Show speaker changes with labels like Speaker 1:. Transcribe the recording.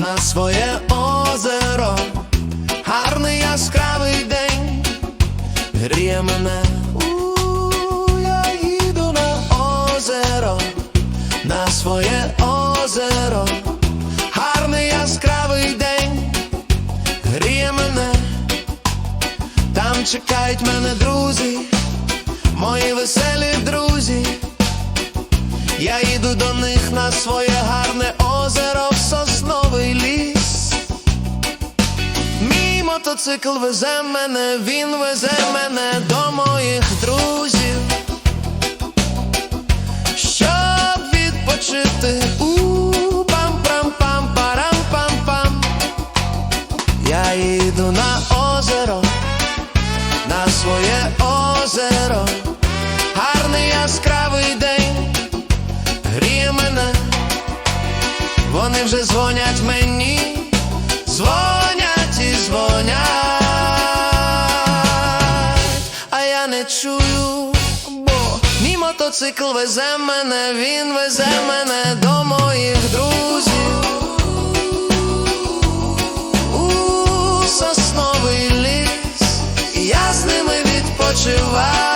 Speaker 1: на своє озеро, гарний яскравий день, гріє мене, я їду на озеро, на своє озеро, гарний яскравий день, гріє мене, там чекають мене друзі, мої веселі друзі. Я їду до них на своє гарне озеро в сосновий ліс. Мій мотоцикл везе мене, він везе мене до моїх друзів. Щоб відпочити у пам-пам-пам-парам-пам-пам. Я їду на озеро, на своє озеро. Гарний яскравий день вони вже дзвонять не чую, бо мій мотоцикл везе мене, він везе мене до моїх друзів. У сосновий ліс, я з ними відпочиваю.